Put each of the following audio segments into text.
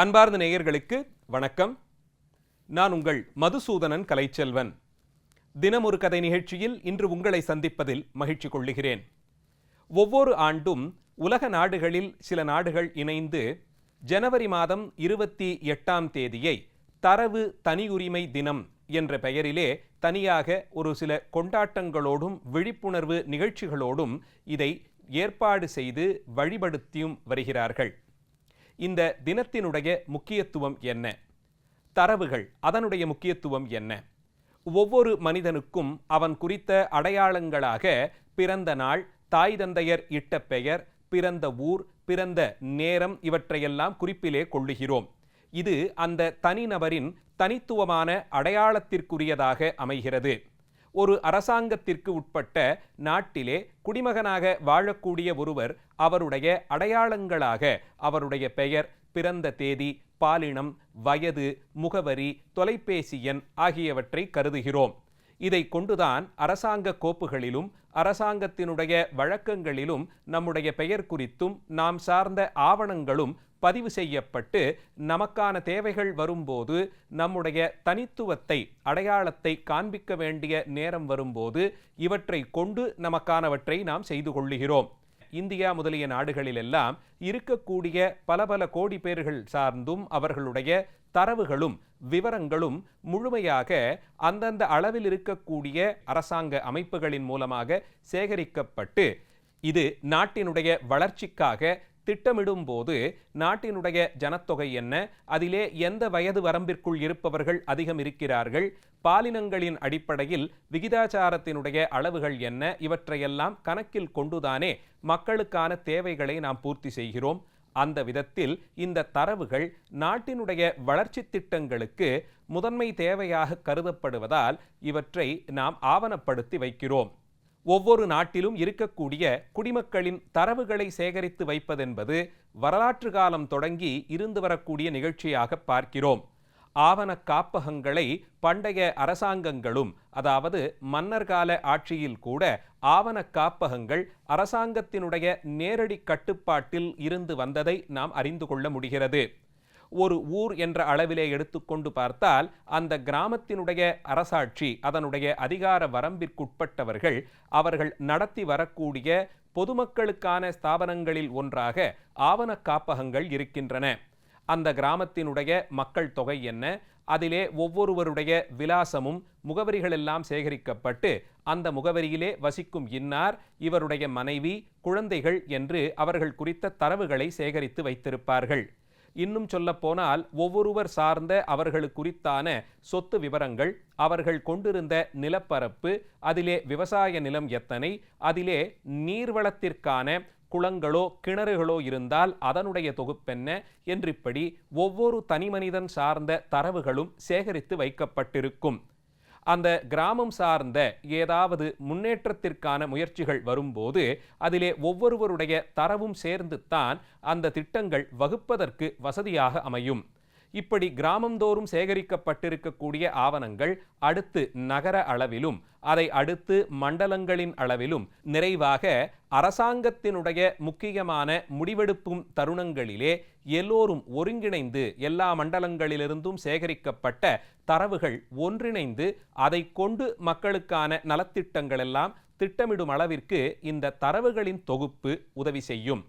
அன்பார்ந்த நேயர்களுக்கு வணக்கம். நான் உங்கள் மதுசூதனன் கலைச்செல்வன். தினம் ஒரு கதை நிகழ்ச்சியில் இன்று உங்களை சந்திப்பதில் மகிழ்ச்சி கொள்ளுகிறேன். ஒவ்வொரு ஆண்டும் உலக நாடுகளில் சில நாடுகள் இணைந்து ஜனவரி மாதம் இருபத்தி எட்டாம் தேதியை தரவு தனியுரிமை தினம் என்ற பெயரிலே தனியாக ஒரு சில கொண்டாட்டங்களோடும் விழிப்புணர்வு நிகழ்ச்சிகளோடும் இதை ஏற்பாடு செய்து வழிபடுத்தியும் வருகிறார்கள். இந்த தினத்தினுடைய முக்கியத்துவம் என்ன? தரவுகள் அதனுடைய முக்கியத்துவம் என்ன? ஒவ்வொரு மனிதனுக்கும் அவன் குறித்த அடையாளங்களாக பிறந்த நாள் தாய் தந்தையர் இட்ட பெயர் பிறந்த ஊர் பிறந்த நேரம் இவற்றையெல்லாம் குறிப்பிலே கொள்ளுகிறோம். இது அந்த தனிநபரின் தனித்துவமான அடையாளத்திற்குரியதாக அமைகிறது. ஒரு அரசாங்கத்திற்கு உட்பட்ட நாட்டிலே குடிமகனாக வாழக்கூடிய ஒருவர் அவருடைய அடையாளங்களாக அவருடைய பெயர் பிறந்த தேதி பாலினம் வயது முகவரி தொலைபேசி எண் ஆகியவற்றை கருதுகிறோம். இதை கொண்டுதான் அரசாங்க கோப்புகளிலும் அரசாங்கத்தினுடைய வழக்கங்களிலும் நம்முடைய பெயர் குறித்தும் நாம் சார்ந்த ஆவணங்களும் பதிவு செய்யப்பட்டு நமக்கான தேவைகள் வரும்போது நம்முடைய தனித்துவத்தை அடையாளத்தை காண்பிக்க வேண்டிய நேரம் வரும்போது இவற்றை கொண்டு நமக்கானவற்றை நாம் செய்து கொள்ளுகிறோம். இந்தியா முதலிய நாடுகளிலெல்லாம் இருக்கக்கூடிய பல பல கோடி பேர்கள் சார்ந்தும் அவர்களுடைய தரவுகளும் விவரங்களும் முழுமையாக அந்தந்த அளவில் இருக்கக்கூடிய அரசாங்க அமைப்புகளின் மூலமாக சேகரிக்கப்பட்டு இது நாட்டினுடைய வளர்ச்சிக்காக திட்டமிடும் போது நாட்டினுடைய ஜனத்தொகை என்ன? அதிலே எந்த வயது வரம்பிற்குள் இருப்பவர்கள் அதிகம் இருக்கிறார்கள்? பாலினங்களின் அடிப்படையில் விகிதாச்சாரத்தினுடைய அளவுகள் என்ன? இவற்றையெல்லாம் கணக்கில் கொண்டுதானே மக்களுக்கான தேவைகளை நாம் பூர்த்தி செய்கிறோம். அந்த விதத்தில் இந்த தரவுகள் நாட்டினுடைய வளர்ச்சி திட்டங்களுக்கு முதன்மை தேவையாக கருதப்படுவதால் இவற்றை நாம் ஆவணப்படுத்தி வைக்கிறோம். ஒவ்வொரு நாட்டிலும் இருக்கக்கூடிய குடிமக்களின் தரவுகளை சேகரித்து வைப்பதென்பது வரலாற்று காலம் தொடங்கி இருந்து வரக்கூடிய நிகழ்ச்சியாக பார்க்கிறோம். ஆவண காப்பகங்களை பண்டைய அரசாங்கங்களும் அதாவது மன்னர் கால ஆட்சியில் கூட ஆவண காப்பகங்கள் அரசாங்கத்தினுடைய நேரடி கட்டுப்பாட்டில் இருந்து வந்ததை நாம் அறிந்து கொள்ள முடிகிறது. ஒரு ஊர் என்ற அளவிலே எடுத்துக்கொண்டு பார்த்தால் அந்த கிராமத்தினுடைய அரசாட்சி அதனுடைய அதிகார வரம்பிற்குட்பட்டவர்கள் அவர்கள் நடத்தி வரக்கூடிய பொதுமக்களுக்கான ஸ்தாபனங்களில் ஒன்றாக ஆவண காப்பகங்கள் இருக்கின்றன. அந்த கிராமத்தினுடைய மக்கள் தொகை என்ன? அதிலே ஒவ்வொருவருடைய விலாசமும் முகவரிகள் எல்லாம் சேகரிக்கப்பட்டு அந்த முகவரியிலே வசிக்கும் இன்னார் இவருடைய மனைவி குழந்தைகள் என்று அவர்கள் குறித்த தரவுகளை சேகரித்து வைத்திருப்பார்கள். இன்னும் சொல்ல போனால் ஒவ்வொருவர் சார்ந்த அவர்கள் குறித்தான சொத்து விவரங்கள் அவர்கள் கொண்டிருந்த நிலப்பரப்பு அதிலே விவசாய நிலம் எத்தனை அதிலே நீர்வளத்திற்கான குளங்களோ கிணறுகளோ இருந்தால் அதனுடைய தொகுப்பென்ன? என்றிப்படி ஒவ்வொரு தனிமனிதன் சார்ந்த தரவுகளும் சேகரித்து வைக்கப்பட்டிருக்கும். அந்த கிராமம் சார்ந்த ஏதாவது முன்னேற்றத்திற்கான முயற்சிகள் வரும்போது அதிலே ஒவ்வொருவருடைய தரவும் சேர்ந்து தான் அந்த திட்டங்கள் வகுப்பதற்கு வசதியாக அமையும். இப்படி கிராமந்தோறும் சேகரிக்கப்பட்டிருக்கக்கூடிய ஆவணங்கள் அடுத்து நகர அளவிலும் அதை அடுத்து மண்டலங்களின் அளவிலும் நிறைவாக அரசாங்கத்தினுடைய முக்கியமான முடிவெடுப்பும் தருணங்களிலே எல்லோரும் ஒருங்கிணைந்து எல்லா மண்டலங்களிலிருந்தும் சேகரிக்கப்பட்ட தரவுகள் ஒன்றிணைந்து அதை கொண்டு மக்களுக்கான நலத்திட்டங்கள் எல்லாம் திட்டமிடும் அளவிற்கு இந்த தரவுகளின் தொகுப்பு உதவி செய்யும்.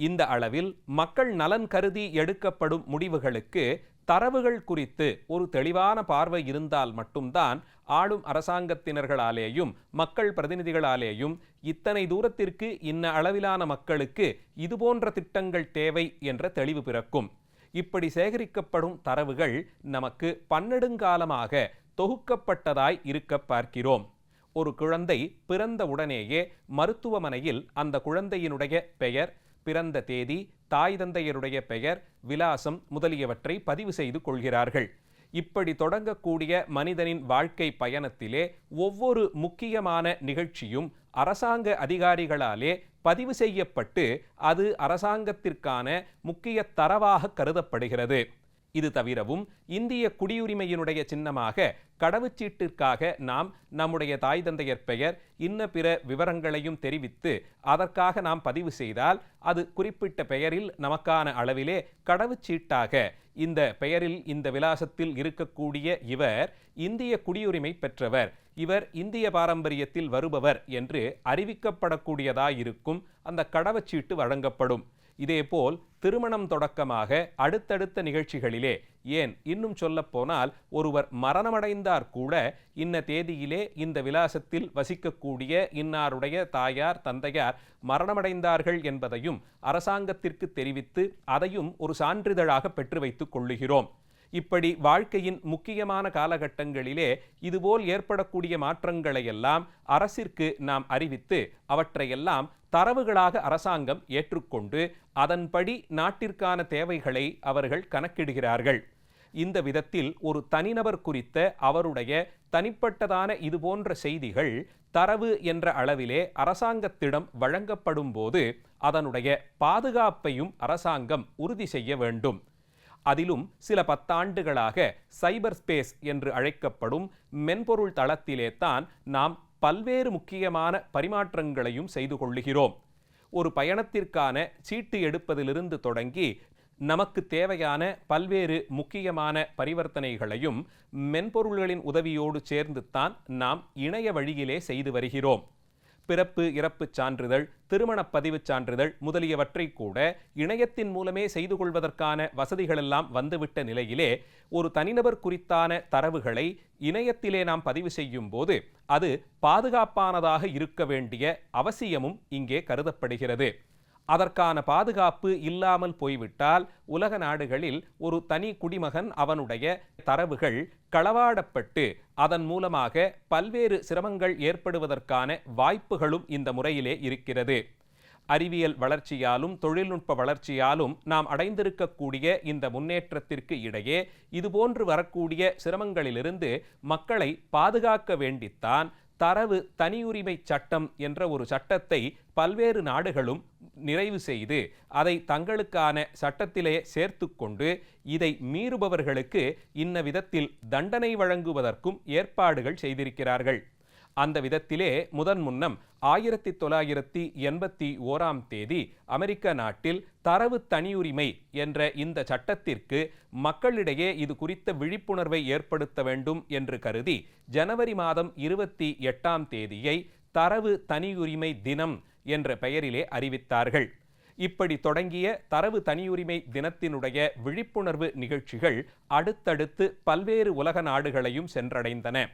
இந்த அளவில் மக்கள் நலன் கருதி எடுக்கப்படும் முடிவுகளுக்கு தரவுகள் குறித்து ஒரு தெளிவான பார்வை இருந்தால் மட்டும்தான் ஆளும் அரசாங்கத்தினர்களாலேயும் மக்கள் பிரதிநிதிகளாலேயும் இத்தனை தூரத்திற்கு இன்ன அளவிலான மக்களுக்கு இதுபோன்ற திட்டங்கள் தேவை என்ற தெளிவு பிறக்கும். இப்படி சேகரிக்கப்படும் தரவுகள் நமக்கு பன்னெடுங்காலமாக தொகுக்கப்பட்டதாய் இருக்க பார்க்கிறோம். ஒரு குழந்தை பிறந்த உடனேயே மருத்துவமனையில் அந்த குழந்தையினுடைய பெயர் பிறந்த தேதி தாய் தந்தையருடைய பெயர் விலாசம் முதலியவற்றை பதிவு செய்து கொள்கிறார்கள். இப்படி தொடங்கக்கூடிய மனிதனின் வாழ்க்கை பயணத்திலே ஒவ்வொரு முக்கியமான நிகழ்ச்சியும் அரசாங்க அதிகாரிகளாலே பதிவு செய்யப்பட்டு அது அரசாங்கத்திற்கான முக்கிய தரவாக கருதப்படுகிறது. இது தவிரவும் இந்திய குடியுரிமையினுடைய சின்னமாக கடவுச்சீட்டிற்காக நாம் நம்முடைய தாய் தந்தையர் பெயர் இன்ன பிற விவரங்களையும் தெரிவித்து அதற்காக நாம் பதிவு செய்தால் அது குறிப்பிட்ட பெயரில் நமக்கான அளவிலே கடவுச்சீட்டாக இந்த பெயரில் இந்த விலாசத்தில் இருக்கக்கூடிய இவர் இந்திய குடியுரிமை பெற்றவர். இவர் இந்திய பாரம்பரியத்தில் வருபவர் என்று அறிவிக்கப்படக்கூடியதாயிருக்கும் அந்த கடவுச்சீட்டு வழங்கப்படும். இதேபோல் திருமணம் தொடக்கமாக அடுத்தடுத்த நிகழ்ச்சிகளிலே ஏன் இன்னும் சொல்லப்போனால் ஒருவர் மரணமடைந்தார் கூட இன்ன தேதியிலே இந்த விலாசத்தில் வசிக்கக்கூடிய இன்னாருடைய தாயார் தந்தையார் மரணமடைந்தார்கள் என்பதையும் அரசாங்கத்திற்கு தெரிவித்து அதையும் ஒரு சான்றிதழாக பெற்று வைத்துக் கொள்ளுகிறோம். இப்படி வாழ்க்கையின் முக்கியமான காலகட்டங்களிலே இதுபோல் ஏற்படக்கூடிய மாற்றங்களையெல்லாம் அரசிற்கு நாம் அறிவித்து அவற்றையெல்லாம் தரவுகளாக அரசாங்கம் ஏற்றுக்கொண்டு அதன்படி நாட்டிற்கான தேவைகளை அவர்கள் கணக்கிடுகிறார்கள். இந்த விதத்தில் ஒரு தனிநபர் குறித்த அவருடைய தனிப்பட்டதான இதுபோன்ற செய்திகள் தரவு என்ற அளவிலே அரசாங்கத்திடம் வழங்கப்படும் போது அதனுடைய பாதுகாப்பையும் அரசாங்கம் உறுதி செய்ய வேண்டும். அதிலும் சில பத்தாண்டுகளாக சைபர் ஸ்பேஸ் என்று அழைக்கப்படும் மென்பொருள் தளத்திலே தான் நாம் பல்வேறு முக்கியமான பரிமாற்றங்களையும் செய்து கொள்ளுகிறோம். ஒரு பயணத்திற்கான சீட்டு எடுப்பதிலிருந்து தொடங்கி நமக்கு தேவையான பல்வேறு முக்கியமான பரிவர்த்தனைகளையும் மென்பொருள்களின் உதவியோடு சேர்ந்து தான் நாம் இணைய வழியிலே செய்து வருகிறோம். பிறப்பு இறப்புச் சான்றிதழ் திருமணப் பதிவுச் சான்றிதழ் முதலியவற்றை கூட இணையத்தின் மூலமே செய்து கொள்வதற்கான வசதிகளெல்லாம் வந்துவிட்ட நிலையிலே ஒரு தனிநபர் குறித்தான தரவுகளை இணையத்திலே நாம் பதிவு செய்யும் போது அது பாதுகாப்பானதாக இருக்க வேண்டிய அவசியமும் இங்கே கருதப்படுகிறது. அதற்கான பாதுகாப்பு இல்லாமல் போய்விட்டால் உலக நாடுகளில் ஒரு தனி குடிமகன் அவனுடைய தரவுகள் களவாடப்பட்டு அதன் மூலமாக பல்வேறு சிரமங்கள் ஏற்படுவதற்கான வாய்ப்புகளும் இந்த முறையிலே இருக்கிறது. அறிவியல் வளர்ச்சியாலும் தொழில்நுட்ப வளர்ச்சியாலும் நாம் அடைந்திருக்கக்கூடிய இந்த முன்னேற்றத்திற்கு இடையே இதுபோன்று வரக்கூடிய சிரமங்களிலிருந்து மக்களை பாதுகாக்க வேண்டித்தான் தரவு தனியுரிமை சட்டம் என்ற ஒரு சட்டத்தை பல்வேறு நாடுகளும் நிறைவு செய்து அதை தங்களுக்கான சட்டத்திலே சேர்த்து கொண்டு இதை மீறுபவர்களுக்கு இன்ன விதத்தில் தண்டனை வழங்குவதற்கும் ஏற்பாடுகள் செய்திருக்கிறார்கள். அந்த விதத்திலே முதன் முன்னம் ஆயிரத்தி தொள்ளாயிரத்தி எண்பத்தி ஓராம் தேதி அமெரிக்க நாட்டில் தரவு தனியுரிமை என்ற இந்த சட்டத்திற்கு மக்களிடையே இது குறித்த விழிப்புணர்வை ஏற்படுத்த வேண்டும் என்று கருதி ஜனவரி மாதம் இருபத்தி எட்டாம் தேதியை தரவு தனியுரிமை தினம் என்ற பெயரிலே அறிவித்தார்கள். இப்படி தொடங்கிய தரவு தனியுரிமை தினத்தினுடைய விழிப்புணர்வு நிகழ்ச்சிகள் அடுத்தடுத்து பல்வேறு உலக நாடுகளையும் சென்றடைந்தன.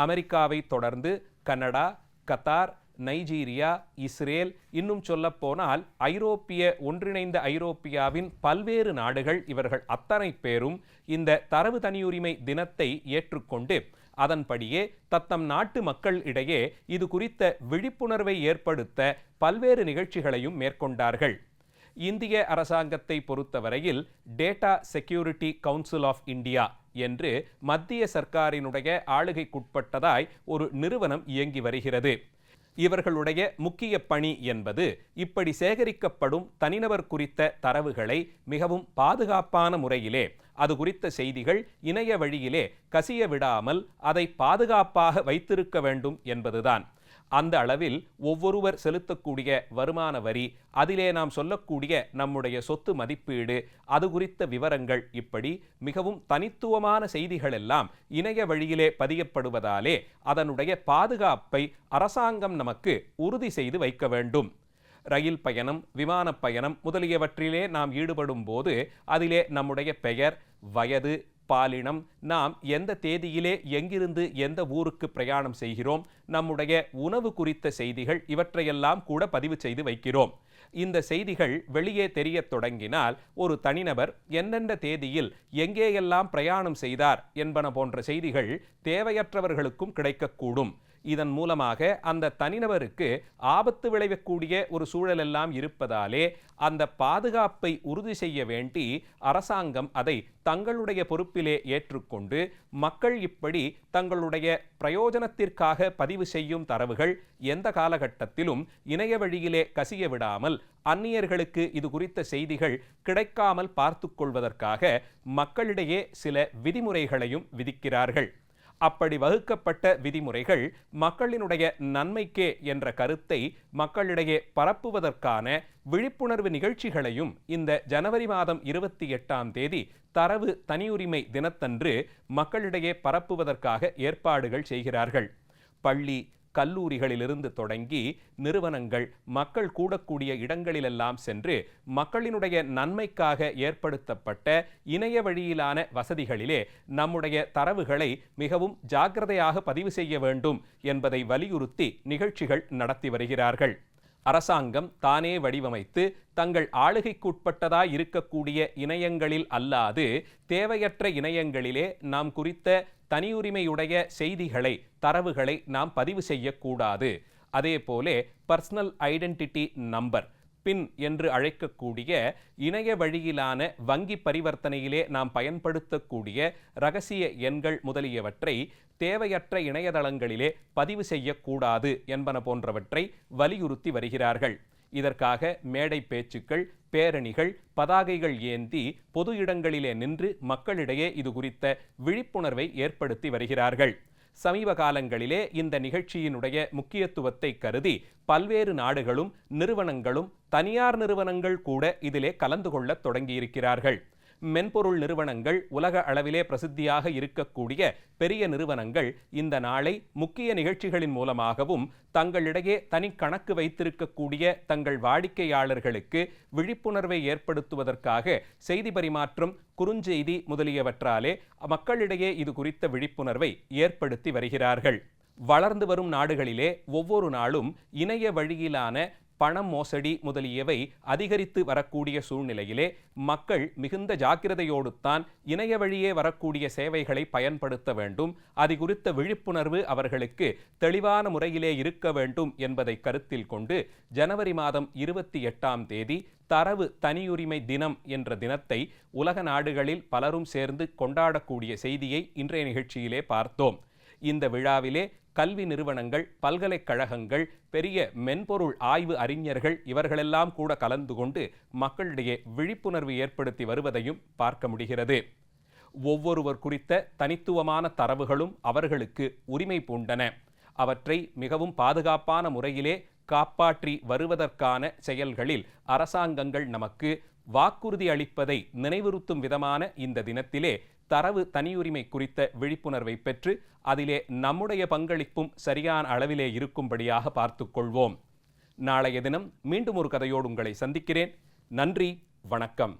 அமெரிக்காவை தொடர்ந்து கனடா கத்தார் நைஜீரியா இஸ்ரேல் இன்னும் சொல்லப்போனால் ஐரோப்பிய ஒன்றிணைந்த ஐரோப்பியாவின் பல்வேறு நாடுகள் இவர்கள் அத்தனை பேரும் இந்த தரவு தனியுரிமை தினத்தை ஏற்றுக்கொண்டு அதன்படியே தத்தம் நாட்டு மக்கள் இடையே இது குறித்த விழிப்புணர்வை ஏற்படுத்த பல்வேறு நிகழ்ச்சிகளையும் மேற்கொண்டார்கள். இந்திய அரசாங்கத்தை பொறுத்தவரையில் data security council of India என்று மத்திய சர்க்காரினுடைய ஆளுகைக்குட்பட்டதாய் ஒரு நிறுவனம் இயங்கி வருகிறது. இவர்களுடைய முக்கிய பணி என்பது இப்படி சேகரிக்கப்படும் தனிநபர் குறித்த தரவுகளை மிகவும் பாதுகாப்பான முறையிலே அது குறித்த செய்திகள் இணைய வழியிலே கசிய விடாமல் அதை பாதுகாப்பாக வைத்திருக்க வேண்டும் என்பதுதான். அந்த அளவில் ஒவ்வொருவர் செலுத்தக்கூடிய வருமான வரி அதிலே நாம் சொல்லக்கூடிய நம்முடைய சொத்து மதிப்பீடு அது குறித்த விவரங்கள் இப்படி மிகவும் தனித்துவமான செய்திகள் எல்லாம் இணைய வழியிலே பதியப்படுவதாலே அதனுடைய பாதுகாப்பை அரசாங்கம் நமக்கு உறுதி செய்து வைக்க வேண்டும். ரயில் பயணம் விமானப் பயணம் முதலியவற்றிலே நாம் ஈடுபடும் போது அதிலே நம்முடைய பெயர் வயது பாலினம். நாம் எந்த தேதியிலே எங்கிருந்து எந்த ஊருக்கு பிரயாணம் செய்கிறோம் நம்முடைய உணவு குறித்த செய்திகள் இவற்றையெல்லாம் கூட பதிவு செய்து வைக்கிறோம். இந்த செய்திகள் வெளியே தெரியத் தொடங்கினால் ஒரு தனிநபர் எந்தெந்த தேதியில் எங்கேயெல்லாம் பிரயாணம் செய்தார் என்பன போன்ற செய்திகள் தேவையற்றவர்களுக்கும் கிடைக்கக்கூடும். இதன் மூலமாக அந்த தனிநபருக்கு ஆபத்து விளைவிக்கக்கூடிய ஒரு சூழலெல்லாம் இருப்பதாலே அந்த பாதுகாப்பை உறுதி செய்ய வேண்டி அரசாங்கம் அதை தங்களுடைய பொறுப்பிலே ஏற்றுக்கொண்டு மக்கள் இப்படி தங்களுடைய பிரயோஜனத்திற்காக பதிவு செய்யும் தரவுகள் எந்த காலகட்டத்திலும் இணைய வழியிலே கசிய விடாமல் அந்நியர்களுக்கு இது குறித்த செய்திகள் கிடைக்காமல் பார்த்து கொள்வதற்காக மக்களிடையே சில விதிமுறைகளையும் விதிக்கிறார்கள். அப்படி வகுக்கப்பட்ட விதிமுறைகள் மக்களினுடைய நன்மைக்கே என்ற கருத்தை மக்களிடையே பரப்புவதற்கான விழிப்புணர்வு நிகழ்ச்சிகளையும் இந்த ஜனவரி மாதம் இருபத்தி எட்டாம் தேதி தரவு தனியுரிமை தினத்தன்று மக்களிடையே பரப்புவதற்காக ஏற்பாடுகள் செய்கிறார்கள். பள்ளி கல்லூரிகளிலிருந்து தொடங்கி நிறுவனங்கள் மக்கள் கூடக்கூடிய இடங்களிலெல்லாம் சென்று மக்களினுடைய நன்மைக்காக ஏற்படுத்தப்பட்ட இணைய வழியிலான வசதிகளிலே நம்முடைய தரவுகளை மிகவும் ஜாக்கிரதையாக பதிவு செய்ய வேண்டும் என்பதை வலியுறுத்தி நிகழ்ச்சிகள் நடத்தி வருகிறார்கள். அரசாங்கம் தானே வடிவமைத்து தங்கள் ஆளுகைக்குட்பட்டதாய் இருக்கக்கூடிய இணையங்களில் அல்லாது தேவையற்ற இணையங்களிலே நாம் குறித்த தனியுரிமையுடைய செய்திகளை தரவுகளை நாம் பதிவு செய்யக்கூடாது. அதே போலே பர்சனல் ஐடென்டிட்டி நம்பர் பின் என்று அழைக்கக்கூடிய இணைய வழியிலான வங்கி பரிவர்த்தனையிலே நாம் பயன்படுத்தக்கூடிய ரகசிய எண்கள் முதலியவற்றை தேவையற்ற இணையதளங்களிலே பதிவு செய்யக்கூடாது என்பன போன்றவற்றை வலியுறுத்தி வருகிறார்கள். இதற்காக மேடை பேச்சுக்கள் பேரணிகள் பதாகைகள் ஏந்தி பொது இடங்களிலே நின்று மக்களிடையே இது குறித்த விழிப்புணர்வை ஏற்படுத்தி வருகிறார்கள். சமீப காலங்களிலே இந்த நிகழ்ச்சியினுடைய முக்கியத்துவத்தை கருதி பல்வேறு நாடுகளும் நிறுவனங்களும் தனியார் நிறுவனங்கள் கூட இதிலே கலந்து கொள்ளத் தொடங்கியிருக்கிறார்கள். மென்பொருள் நிறுவனங்கள் உலக அளவிலே பிரசித்தியாக இருக்கக்கூடிய பெரிய நிறுவனங்கள் இந்த நாளை முக்கிய நிகழ்ச்சிகளின் மூலமாகவும் தங்களிடையே தனி கணக்கு வைத்திருக்கக்கூடிய தங்கள் வாடிக்கையாளர்களுக்கு விழிப்புணர்வை ஏற்படுத்துவதற்காக செய்தி பரிமாற்றம் குறுஞ்செய்தி முதலியவற்றாலே மக்களிடையே இது குறித்த விழிப்புணர்வை ஏற்படுத்தி வருகிறார்கள். வளர்ந்து வரும் நாடுகளிலே ஒவ்வொரு நாளும் இணைய வழியிலான பணம் மோசடி முதலியவை அதிகரித்து வரக்கூடிய சூழ்நிலையிலே மக்கள் மிகுந்த ஜாக்கிரதையோடு தான் இணைய வழியே வரக்கூடிய சேவைகளை பயன்படுத்த வேண்டும். அது குறித்த விழிப்புணர்வு அவர்களுக்கு தெளிவான முறையிலே இருக்க வேண்டும் என்பதை கருத்தில் கொண்டு ஜனவரி மாதம் இருபத்தி எட்டாம் தேதி தரவு தனியுரிமை தினம் என்ற தினத்தை உலக நாடுகளில் பலரும் சேர்ந்து கொண்டாடக்கூடிய செய்தியை இன்றைய நிகழ்ச்சியிலே பார்த்தோம். இந்த விழாவிலே கல்வி நிறுவனங்கள் பல்கலைக்கழகங்கள் பெரிய மென்பொருள் ஆய்வு அறிஞர்கள் இவர்களெல்லாம் கூட கலந்து கொண்டு மக்களிடையே விழிப்புணர்வு ஏற்படுத்தி வருவதையும் பார்க்க முடிகிறது. ஒவ்வொருவர் குறித்த தனித்துவமான தரவுகளும் அவர்களுக்கு உரிமை பூண்டன. அவற்றை மிகவும் பாதுகாப்பான முறையிலே காப்பாற்றி வருவதற்கான செயல்களில் அரசாங்கங்கள் நமக்கு வாக்குறுதி அளிப்பதை நினைவுறுத்தும் விதமான இந்த தினத்திலே தரவு தனியுரிமை குறித்த விழிப்புணர்வை பெற்று அதிலே நம்முடைய பங்களிப்பும் சரியான அளவிலே இருக்கும்படியாக பார்த்துக்கொள்வோம் நாளைய தினம் மீண்டும் ஒரு கதையோடு உங்களை சந்திக்கிறேன். நன்றி வணக்கம்.